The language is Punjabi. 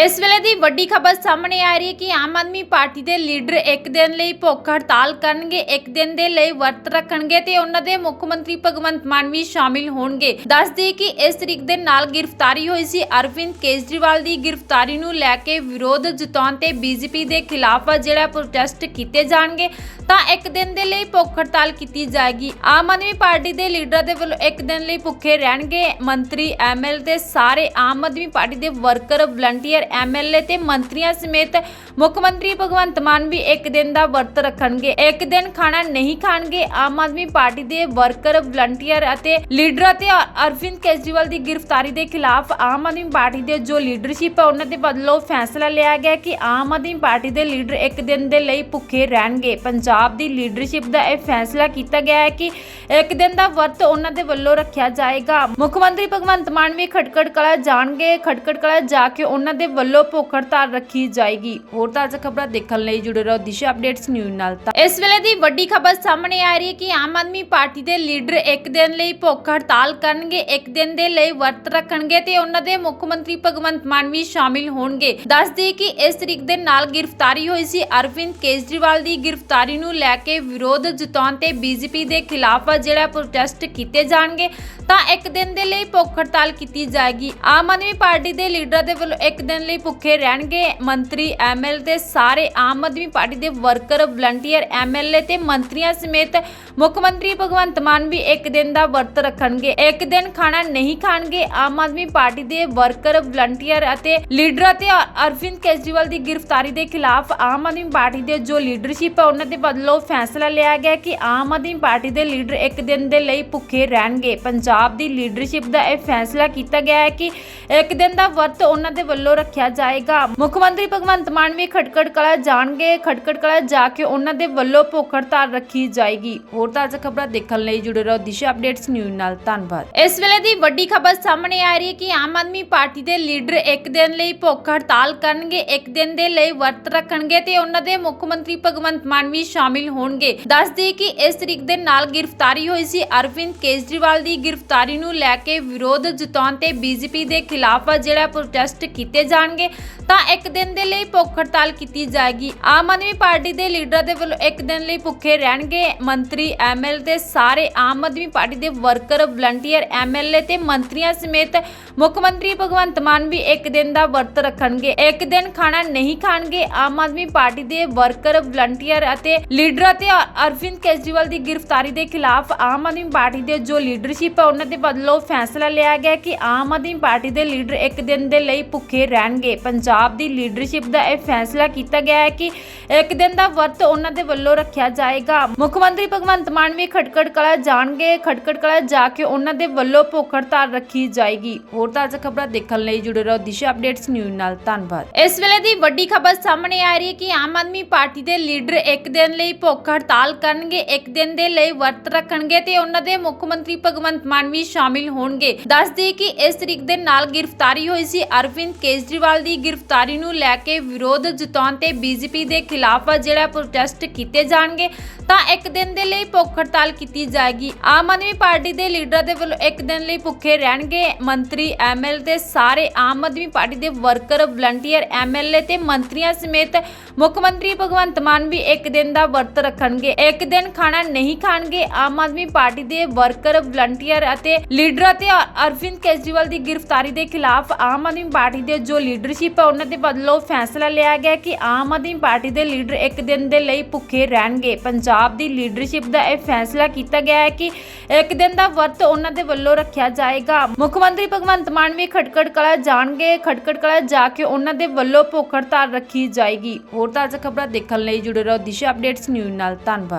ਇਸ ਵੇਲੇ ਦੀ ਵੱਡੀ ਖਬਰ ਸਾਹਮਣੇ ਆ ਰਹੀ ਹੈ ਕਿ ਆਮ ਆਦਮੀ ਪਾਰਟੀ ਦੇ ਲੀਡਰ ਇੱਕ ਦਿਨ ਲਈ ਭੁੱਖ ਹੜਤਾਲ ਕਰਨਗੇ, ਇੱਕ ਦਿਨ ਦੇ ਲਈ ਵਰਤ ਰੱਖਣਗੇ ਤੇ ਉਹਨਾਂ ਦੇ ਮੁੱਖ ਮੰਤਰੀ ਭਗਵੰਤ ਮਾਨ ਵੀ ਸ਼ਾਮਿਲ ਹੋਣਗੇ। ਦੱਸ ਦਈਏ ਕਿ ਇਸ ਤਰੀਕ ਦੇ ਨਾਲ ਗ੍ਰਿਫਤਾਰੀ ਹੋਈ ਸੀ। ਅਰਵਿੰਦ ਕੇਜਰੀਵਾਲ ਦੀ ਗ੍ਰਿਫਤਾਰੀ ਨੂੰ ਲੈ ਕੇ ਵਿਰੋਧ ਜਤਾਉਣ ਤੇ ਬੀਜੇਪੀ ਦੇ ਖਿਲਾਫ ਜਿਹੜਾ ਪ੍ਰੋਟੈਸਟ ਕੀਤੇ ਜਾਣਗੇ, ਤਾਂ ਇੱਕ ਦਿਨ ਦੇ ਲਈ ਭੁੱਖ ਹੜਤਾਲ ਕੀਤੀ ਜਾਏਗੀ। ਆਮ ਆਦਮੀ ਪਾਰਟੀ ਦੇ ਲੀਡਰਾਂ ਦੇ ਵੱਲੋਂ ਇੱਕ ਦਿਨ ਲਈ ਭੁੱਖੇ ਰਹਿਣਗੇ। ਮੰਤਰੀ ਐਮਐਲ ਦੇ ਸਾਰੇ ਆਮ ਆਦਮੀ ਪਾਰਟੀ ਦੇ ਵਰਕਰ, ਵਲੰਟੀਅਰ ਐਮਐਲਏ ਤੇ ਮੰਤਰੀਆਂ ਸਮੇਤ ਮੁੱਖ ਮੰਤਰੀ ਭਗਵੰਤ ਮਾਨ ਵੀ ਇੱਕ ਦਿਨ ਦਾ ਵਰਤ ਰੱਖਣਗੇ। ਇੱਕ ਦਿਨ ਖਾਣਾ ਨਹੀਂ ਖਾਣਗੇ। ਆਮ ਆਦਮੀ ਪਾਰਟੀ ਦੇ ਵਰਕਰ, ਵਲੰਟੀਅਰ ਅਤੇ ਲੀਡਰਾਂ ਤੇ ਅਰਵਿੰਦ ਕੇਜਰੀਵਾਲ ਦੀ ਗ੍ਰਿਫਤਾਰੀ ਦੇ ਖਿਲਾਫ ਆਮ ਆਦਮੀ ਪਾਰਟੀ ਦੇ ਜੋ ਲੀਡਰਸ਼ਿਪ ਹੈ, ਉਹਨਾਂ ਦੇ ਵੱਲੋਂ ਫੈਸਲਾ ਲਿਆ ਗਿਆ ਕਿ ਆਮ ਆਦਮੀ ਪਾਰਟੀ ਦੇ ਲੀਡਰ ਇੱਕ ਦਿਨ ਦੇ ਲਈ ਭੁੱਖੇ ਰਹਿਣਗੇ। ਪੰਜਾਬ ਦੀ ਲੀਡਰਸ਼ਿਪ ਦਾ ਇਹ ਫੈਸਲਾ ਕੀਤਾ ਗਿਆ ਹੈ ਕਿ ਇੱਕ ਦਿਨ ਦਾ ਵਰਤ ਉਹਨਾਂ ਦੇ ਵੱਲੋਂ ਰੱਖਿਆ ਜਾਏਗਾ। ਮੁੱਖ ਮੰਤਰੀ ਭਗਵੰਤ ਮਾਨ ਵੀ ਖਟਕੜ ਕਲਾ ਜਾਣਗੇ। ਖਟਕੜ ਕਲਾ ਜਾ ਕੇ ਉਹਨਾਂ ਦੇ ਵੱਲੋਂ ਭੁੱਖ ਹੜਤਾਲ ਰੱਖੀ ਜਾਏਗੀ। ਹੋਰ ਤਾਜ਼ਾ ਖਬਰਾਂ ਦੇਖਣ ਲਈ ਜੁੜੇ ਰਹੋ ਦਿਸ਼ਾ ਅਪਡੇਟਸ ਨਿਊਜ਼ ਨਾਲ ਤਾਂ। ਇਸ ਵੇਲੇ ਦੀ ਵੱਡੀ ਖਬਰ ਸਾਹਮਣੇ ਆ ਰਹੀ ਹੈ ਕਿ ਆਮ ਆਦਮੀ ਪਾਰਟੀ ਦੇ ਲੀਡਰ ਇੱਕ ਦਿਨ ਲਈ ਭੁੱਖ ਹੜਤਾਲ ਕਰਨਗੇ, ਇੱਕ ਦਿਨ ਦੇ ਲਈ ਵਰਤ ਰੱਖਣਗੇ ਤੇ ਉਹਨਾਂ ਦੇ ਮੁੱਖ ਮੰਤਰੀ ਭਗਵੰਤ ਮਾਨ ਵੀ ਸ਼ਾਮਿਲ ਹੋਣਗੇ। ਦੱਸ ਦਈਏ ਕਿ ਇਸ ਤਰੀਕ ਦੇ ਨਾਲ ਗ੍ਰਿਫਤਾਰੀ ਹੋਈ ਸੀ। ਅਰਵਿੰਦ ਕੇਜਰੀਵਾਲ ਦੀ ਗ੍ਰਿਫਤਾਰੀ ਨੂੰ ਲੈ ਕੇ ਵਿਰੋਧ ਜਤਾਉਣ ਤੇ ਬੀਜੇਪੀ ਦੇ ਖਿਲਾਫ ਜਿਹੜਾ ਪ੍ਰੋਟੈਸਟ ਕੀਤੇ ਜਾਣਗੇ, ਤਾਂ ਇੱਕ ਦਿਨ ਦੇ ਲਈ ਭੁੱਖ ਹੜਤਾਲ ਕੀਤੀ ਜਾਏਗੀ। ਆਮ ਆਦਮੀ ਪਾਰਟੀ ਦੇ ਲੀਡਰਾਂ ਦੇ ਵੱਲੋਂ ਇੱਕ ਦਿਨ ਲਈ ਭੁੱਖੇ ਰਹਿਣਗੇ। ਮੰਤਰੀ ਐਮਐਲ ਦੇ ਸਾਰੇ ਆਮ ਆਦਮੀ ਪਾਰਟੀ ਦੇ ਵਰਕਰ, ਵਲੰਟੀਅਰ ਐਮਐਲਏ ਤੇ ਮੰਤਰੀਆਂ ਸਮੇਤ ਮੁੱਖ ਮੰਤਰੀ ਭਗਵੰਤ ਮਾਨ ਵੀ ਇੱਕ ਦਿਨ ਦਾ ਵਰਤ ਰੱਖਣਗੇ। ਇੱਕ ਦਿਨ ਖਾਣਾ ਨਹੀਂ ਖਾਣਗੇ। ਆਮ ਆਦਮੀ ਪਾਰਟੀ ਦੇ ਵਰਕਰ, ਵਲੰਟੀਅਰ ਅਤੇ ਲੀਡਰਾਂ ਤੇ ਅਰਵਿੰਦ ਕੇਜਰੀਵਾਲ ਦੀ ਗ੍ਰਿਫਤਾਰੀ ਦੇ ਖਿਲਾਫ ਆਮ ਆਦਮੀ ਪਾਰਟੀ ਦੇ ਜੋ ਲੀਡਰਸ਼ਿਪ ਹੈ, ਉਹਨਾਂ ਦੇ ਬਦਲੋ ਫੈਸਲਾ ਲਿਆ ਗਿਆ ਕਿ ਆਮ ਆਦਮੀ ਪਾਰਟੀ ਦੇ ਲੀਡਰ ਇੱਕ ਦਿਨ ਦੇ ਲਈ ਭੁੱਖੇ ਰਹਿਣਗੇ। ਪੰਜਾਬ ਦੀ ਲੀਡਰਸ਼ਿਪ ਦਾ ਇਹ ਫੈਸਲਾ ਕੀਤਾ ਗਿਆ ਹੈ ਕਿ ਇੱਕ ਦਿਨ ਦਾ ਵਰਤ ਉਹਨਾਂ ਦੇ ਵੱਲੋਂ ਰੱਖਿਆ ਜਾਏਗਾ। ਮੁੱਖ ਮੰਤਰੀ ਭਗਵੰਤ ਮਾਨ ਵੀ ਖਟਕੜ ਕਲਾ ਜਾਣਗੇ। ਖਟਕੜ ਕਲਾ ਜਾ ਕੇ ਉਹਨਾਂ ਦੇ ਵੱਲੋਂ ਭੁੱਖ ਹੜਤਾਲ ਰੱਖੀ ਜਾਏਗੀ। ਹੋਰ ਤਾਜ਼ਾ ਖਬਰਾਂ ਦੇਖਣ ਲਈ ਜੁੜੇ ਰਹੋ ਦਿਸ਼ਾ ਅਪਡੇਟਸ ਨਿਊਜ਼ ਨਾਲ। ਧੰਨਵਾਦ। ਇਸ ਵੇਲੇ ਦੀ ਵੱਡੀ ਖਬਰ ਸਾਹਮਣੇ ਆ ਰਹੀ ਹੈ ਕਿ ਆਮ ਆਦਮੀ ਪਾਰਟੀ ਦੇ ਲੀਡਰ ਇੱਕ ਦਿਨ ਲਈ ਭੁੱਖ ਹੜਤਾਲ ਕਰਨਗੇ, ਇੱਕ ਦਿਨ ਦੇ ਲਈ ਵਰਤ ਰੱਖਣਗੇ ਤੇ ਉਹਨਾਂ ਦੇ ਮੁੱਖ ਮੰਤਰੀ ਭਗਵੰਤ ਮਾਨ ਵੀ ਸ਼ਾਮਿਲ ਹੋਣਗੇ। ਦੱਸ ਦਈਏ ਕਿ ਇਸ ਤਰੀਕ ਦੇ ਨਾਲ ਗ੍ਰਿਫਤਾਰੀ ਹੋਈ ਸੀ। ਅਰਵਿੰਦ ਕੇਜਰੀਵਾਲ ਦੀ ਗ੍ਰਿਫਤਾਰੀ ਨੂੰ ਲੈ ਕੇ ਵਿਰੋਧ ਜਤਾਉਣ ਤੇ ਬੀਜੇਪੀ ਦੇ ਖਿਲਾਫ ਜਿਹੜਾ ਪ੍ਰੋਟੈਸਟ ਕੀਤੇ ਜਾਣ ਜਾਣਗੇ, ਤਾਂ ਇੱਕ ਦਿਨ ਦੇ ਲਈ ਭੁੱਖ ਹੜਤਾਲ ਕੀਤੀ ਜਾਏਗੀ। ਆਮ ਆਦਮੀ ਪਾਰਟੀ ਦੇ ਲੀਡਰਾਂ ਦੇ ਵੱਲੋਂ ਇੱਕ ਦਿਨ ਲਈ ਭੁੱਖੇ ਰਹਿਣਗੇ। ਮੰਤਰੀ ਐਮਐਲ ਦੇ ਸਾਰੇ ਆਮ ਆਦਮੀ ਪਾਰਟੀ ਦੇ ਵਰਕਰ, ਵਲੰਟੀਅਰ ਐਮਐਲਏ ਤੇ ਮੰਤਰੀਆਂ ਸਮੇਤ ਮੁੱਖ ਮੰਤਰੀ ਭਗਵੰਤ ਮਾਨ ਵੀ ਇੱਕ ਦਿਨ ਦਾ ਵਰਤ ਰੱਖਣਗੇ। ਇੱਕ ਦਿਨ ਖਾਣਾ ਨਹੀਂ ਖਾਣਗੇ। ਆਮ ਆਦਮੀ ਪਾਰਟੀ ਦੇ ਵਰਕਰ, ਵਲੰਟੀਅਰ ਅਤੇ ਲੀਡਰਾਂ ਤੇ ਅਰਵਿੰਦ ਕੇਜਰੀਵਾਲ ਦੀ ਗ੍ਰਿਫਤਾਰੀ ਦੇ ਖਿਲਾਫ ਆਮ ਆਦਮੀ ਪਾਰਟੀ ਦੇ ਜੋ ਲੀਡਰਸ਼ਿਪ ਹੈ, ਉਹਨਾਂ ਦੇ ਵੱਲੋਂ ਫੈਸਲਾ ਲਿਆ ਗਿਆ ਕਿ ਆਮ ਆਦਮੀ ਪਾਰਟੀ ਦੇ ਲੀਡਰ ਇੱਕ ਦਿਨ ਦੇ ਲਈ ਭੁੱਖੇ ਰਹਿਣ ਰਹਿਣਗੇ ਪੰਜਾਬ ਦੀ ਲੀਡਰਸ਼ਿਪ ਦਾ ਇਹ ਫੈਸਲਾ ਕੀਤਾ ਗਿਆ ਹੈ ਕਿ ਇੱਕ ਦਿਨ ਦਾ ਵਰਤ ਉਹਨਾਂ ਦੇ ਵੱਲੋਂ ਰੱਖਿਆ ਜਾਏਗਾ। ਮੁੱਖ ਮੰਤਰੀ ਭਗਵੰਤ ਮਾਨ ਵੀ ਖਟਕੜ ਕਲਾ ਜਾਣਗੇ। ਖਟਕੜ ਕਲਾ ਜਾ ਕੇ ਉਹਨਾਂ ਦੇ ਵੱਲੋਂ ਭੁੱਖ ਹੜਤਾਲ ਰੱਖੀ ਜਾਏਗੀ। ਹੋਰ ਤਾਜ਼ਾ ਖਬਰਾਂ ਦੇਖਣ ਲਈ ਜੁੜੇ ਰਹੋ ਦਿਸ਼ਾ ਅਪਡੇਟਸ ਨਿਊਜ਼ ਨਾਲ। ਧੰਨਵਾਦ। ਇਸ ਵੇਲੇ ਦੀ ਵੱਡੀ ਖਬਰ ਸਾਹਮਣੇ ਆ ਰਹੀ ਹੈ ਕਿ ਆਮ ਆਦਮੀ ਪਾਰਟੀ ਦੇ ਲੀਡਰ ਇੱਕ ਦਿਨ ਲਈ ਭੁੱਖ ਹੜਤਾਲ ਕਰਨਗੇ, ਇੱਕ ਦਿਨ ਦੇ ਲਈ ਵਰਤ ਰੱਖਣਗੇ ਤੇ ਉਹਨਾਂ ਦੇ ਮੁੱਖ ਮੰਤਰੀ ਭਗਵੰਤ ਮਾਨ ਵੀ ਸ਼ਾਮਿਲ ਹੋਣਗੇ। ਦੱਸ ਕਿ ਇਸ ਤਰੀਕ ਦੇ ਨਾਲ ਗ੍ਰਿਫਤਾਰੀ ਹੋਈ ਸੀ ਅਰਵਿੰਦ ਕੇਜਰੀਵਾਲ ਦੀ ਗ੍ਰਿਫਤਾਰੀ ਨੂੰ ਲੈ ਕੇ ਵਿਰੋਧ ਜਤਾਉਣ ਤੇ ਬੀਜੇਪੀ ਦੇ ਖਿਲਾਫ ਜਿਹੜਾ ਪ੍ਰੋਟੈਸਟ ਕੀਤੇ ਜਾਣਗੇ, ਤਾਂ ਇੱਕ ਦਿਨ ਦੇ ਲਈ ਭੁੱਖ ਹੜਤਾਲ ਕੀਤੀ ਜਾਏਗੀ। ਆਮ ਆਦਮੀ ਪਾਰਟੀ ਦੇ ਲੀਡਰਾਂ ਦੇ ਵੱਲੋਂ ਇੱਕ ਦਿਨ ਲਈ ਭੁੱਖੇ ਰਹਿਣਗੇ। ਮੰਤਰੀ ਐਮਐਲ ਦੇ ਸਾਰੇ ਆਮ ਆਦਮੀ ਪਾਰਟੀ ਦੇ ਵਰਕਰ, ਵਲੰਟੀਅਰ ਐਮਐਲਏ ਤੇ ਮੰਤਰੀਆਂ ਸਮੇਤ ਮੁੱਖ ਮੰਤਰੀ ਭਗਵੰਤ ਮਾਨ ਵੀ ਇੱਕ ਦਿਨ ਦਾ ਵਰਤ ਰੱਖਣਗੇ। ਇੱਕ ਦਿਨ ਖਾਣਾ ਨਹੀਂ ਖਾਣਗੇ। ਆਮ ਆਦਮੀ ਪਾਰਟੀ ਦੇ ਵਰਕਰ, ਵਲੰਟੀਅਰ ਅਤੇ ਲੀਡਰਾਂ ਤੇ ਅਰਵਿੰਦ ਕੇਜਰੀਵਾਲ ਦੀ ਗ੍ਰਿਫਤਾਰੀ ਦੇ ਖਿਲਾਫ ਆਮ ਆਦਮੀ ਪਾਰਟੀ ਦੇ ਜੋ ਲੀਡਰਸ਼ਿਪ ਹੈ ਉਹਨਾਂ ਦੇ ਵੱਲੋਂ ਫੈਸਲਾ ਲਿਆ ਗਿਆ ਕਿ ਆਮ ਆਦਮੀ ਪਾਰਟੀ ਦੇ ਲੀਡਰ ਇੱਕ ਦਿਨ ਦੇ ਲਈ ਭੁੱਖੇ ਰਹਿਣਗੇ। ਪੰਜਾਬ ਦੀ ਲੀਡਰਸ਼ਿਪ ਦਾ ਇਹ ਫੈਸਲਾ ਕੀਤਾ ਗਿਆ ਹੈ ਕਿ ਇੱਕ ਦਿਨ ਦਾ ਵਰਤ ਉਹਨਾਂ ਦੇ ਵੱਲੋਂ ਰੱਖਿਆ ਜਾਏਗਾ। ਮੁੱਖ ਮੰਤਰੀ ਭਗਵੰਤ ਮਾਨ ਵੀ ਖਟਕੜ ਕਲਾ ਜਾਣਗੇ। ਖਟਕੜ ਕਲਾ ਜਾ ਕੇ ਉਹਨਾਂ ਦੇ ਵੱਲੋਂ ਭੁੱਖ ਹੜਤਾਲ ਰੱਖੀ ਜਾਏਗੀ। ਹੋਰ ਤਾਜ਼ਾ ਖਬਰਾਂ ਦੇਖਣ ਲਈ ਜੁੜੇ ਰਹੋ ਦਿਸ਼ਾ ਅਪਡੇਟਸ ਨਿਊਜ਼ ਨਾਲ। ਧੰਨਵਾਦ।